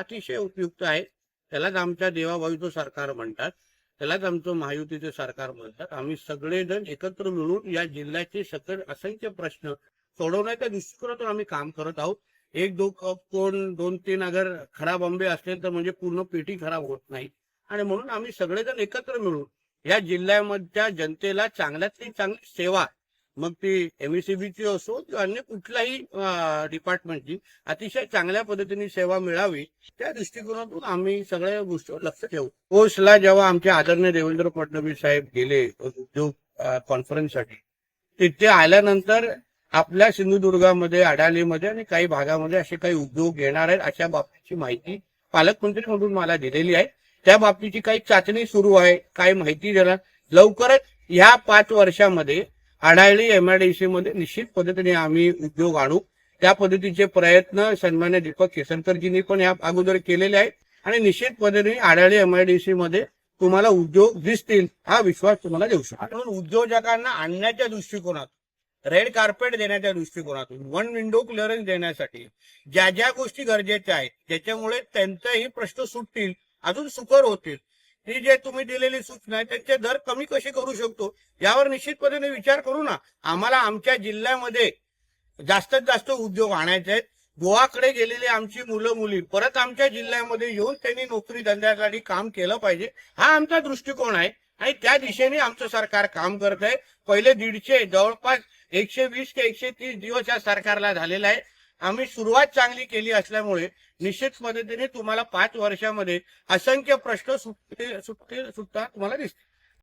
अतिशय उपयुक्त आहे त्यालाच आमच्या देवाभावीचं सरकार म्हणतात. त्यालाच आमचं महायुतीचं सरकार म्हणतात. आम्ही सगळेजण एकत्र मिळून या जिल्ह्याचे सकल असंख्य प्रश्न सोडवण्याच्या दृष्टिकोनातून आम्ही काम करत आहोत. एक दो कोण दोन तीन अगर खराब आंबे असले तर म्हणजे पूर्ण पेटी खराब होत नाही. आणि म्हणून आम्ही सगळेजण एकत्र मिळून या जिल्ह्यामधच्या जनतेला चांगल्यातली चांगली सेवा मग ती एमएससीबीची असो किंवा अन्य कुठल्याही डिपार्टमेंटची अतिशय चांगल्या पद्धतीने सेवा मिळावी त्या दृष्टिकोनातून आम्ही सगळ्या गोष्टीवर लक्ष ठेवू. ओसला जेव्हा आमचे आदरणीय देवेंद्र फडणवीस साहेब गेले उद्योग कॉन्फरन्ससाठी तिथे आल्यानंतर आपल्या सिंधुदुर्गामध्ये अडालीमध्ये आणि काही भागामध्ये असे काही उद्योग येणार आहेत अशा बाबतीची माहिती पालकमंत्री म्हणून मला दिलेली आहे. त्या बाबतीची काही चाचणी सुरू आहे काही माहिती देणार. लवकरच ह्या पाच वर्षामध्ये आढायली एमआयडीसी मध्ये निश्चित पद्धतीने आम्ही उद्योग आणू. त्या पद्धतीचे प्रयत्न सन्मान्य दीपक केसरकरजींनी पण या अगोदर केलेले आहेत. आणि निश्चित पद्धतीने आढाळी एमआयडीसी मध्ये तुम्हाला उद्योग दिसतील हा विश्वास तुम्हाला देऊ शकतो. म्हणून उद्योजकांना आणण्याच्या दृष्टिकोनात रेड कार्पेट देण्याच्या दृष्टिकोनातून वन विंडो क्लिअरन्स देण्यासाठी ज्या ज्या गोष्टी गरजेच्या आहेत त्याच्यामुळे त्यांचाही प्रश्न सुटतील अजून सुकर होतील. ही जे तुम्ही दिलेली सूचना आहे त्यांचे दर कमी कसे करू शकतो यावर निश्चित विचार करू ना. आम्हाला आमच्या जिल्ह्यामध्ये जास्तीत जास्त उद्योग आणायचे आहेत. गोवाकडे गेलेली आमची मुलं मुली परत आमच्या जिल्ह्यामध्ये येऊन त्यांनी नोकरी धंद्यासाठी काम केलं पाहिजे हा आमचा दृष्टिकोन आहे. आणि त्या दिशेने आमचं सरकार काम करत आहे पहिले दीडशे जवळपास एकशे वीस ते एकशे तीस दिवस या सरकारला झालेला आहे. आम्ही सुरुवात चांगली केली असल्यामुळे निश्चित मदतीने तुम्हाला पाच वर्षामध्ये असंख्य प्रश्न सुटते सुटते सुटता तुम्हाला दिसते